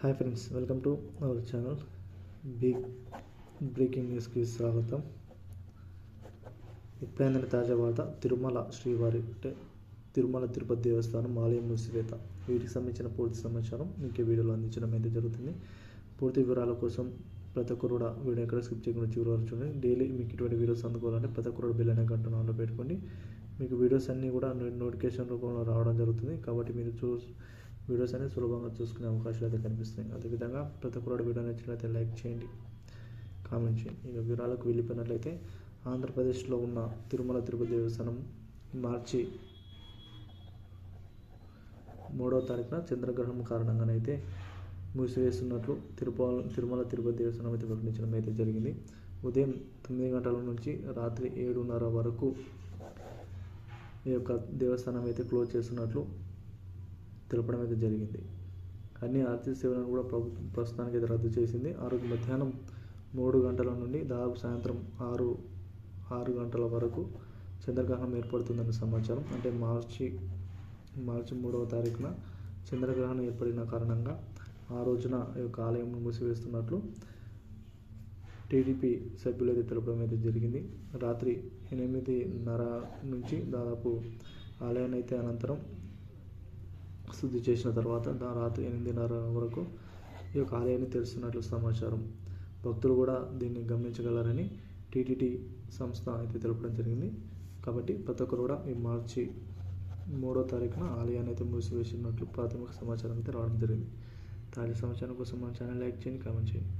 Hi friends welcome to our channel. Big breaking న్యూస్కి స్వాగతం. ఇప్పుడైన తాజా వార్త తిరుమల శ్రీవారి అంటే తిరుమల తిరుపతి దేవస్థానం ఆలయం మూసివేత. వీటికి సంబంధించిన పూర్తి సమాచారం మీకు వీడియోలో అందించడం అయితే జరుగుతుంది. పూర్తి వివరాల కోసం ప్రతి ఒక్కరు కూడా వీడియో ఎక్కడ స్కిప్ చేయకుండా చివరి వరకు చూడండి. డైలీ మీకు ఇటువంటి వీడియోస్ అందుకోవాలంటే ప్రతి ఒక్కరు బిల్ అనే గంట పెట్టుకోండి. మీకు వీడియోస్ అన్నీ కూడా నోటిఫికేషన్ రూపంలో రావడం జరుగుతుంది. కాబట్టి మీరు చూ వీడియోస్ అనేది సులభంగా చూసుకునే అవకాశాలు అయితే కనిపిస్తున్నాయి. అదేవిధంగా ప్రతి ఒక్కరు వీడియో నచ్చినట్లయితే లైక్ చేయండి కామెంట్ చేయండి. ఇక వివరాలకు వెళ్ళిపోయినట్లయితే ఆంధ్రప్రదేశ్లో ఉన్న తిరుమల తిరుపతి దేవస్థానం మార్చి మూడవ తారీఖున చంద్రగ్రహణం కారణంగానైతే మూసివేస్తున్నట్లు తిరుపతి తిరుమల తిరుపతి దేవస్థానం అయితే ప్రకటించడం అయితే జరిగింది. ఉదయం తొమ్మిది గంటల నుంచి రాత్రి ఏడున్నర వరకు ఈ యొక్క దేవస్థానం అయితే క్లోజ్ చేస్తున్నట్లు తెలపడం అయితే జరిగింది. అన్ని ఆర్థిక సేవలను కూడా ప్రభుత్వం ప్రస్తుతానికి అయితే రద్దు చేసింది. ఆ రోజు మధ్యాహ్నం మూడు గంటల నుండి దాదాపు సాయంత్రం ఆరు ఆరు గంటల వరకు చంద్రగ్రహణం ఏర్పడుతుందన్న సమాచారం. అంటే మార్చి మార్చి మూడవ తారీఖున చంద్రగ్రహణం ఏర్పడిన కారణంగా ఆ రోజున ఈ యొక్క ఆలయం మూసివేస్తున్నట్లు టీడీపీ సభ్యులు అయితే తెలపడం అయితే జరిగింది. రాత్రి ఎనిమిదిన్నర నుంచి దాదాపు ఆలయాన్ని అయితే అనంతరం శుద్ధి చేసిన తర్వాత దా రాత్రి ఎనిమిదిన్నర వరకు ఈ యొక్క ఆలయాన్ని తెరుస్తున్నట్లు సమాచారం. భక్తులు కూడా దీన్ని గమనించగలరని టీటీడీ సంస్థ అయితే తెలపడం జరిగింది. కాబట్టి ప్రతి ఒక్కరు కూడా ఈ మార్చి మూడో తారీఖున ఆలయాన్ని అయితే మూసివేసినట్లు ప్రాథమిక సమాచారం అయితే రావడం జరిగింది. తాజా సమాచారం కోసం మన ఛానల్ లైక్ చేయండి కామెంట్ చేయండి.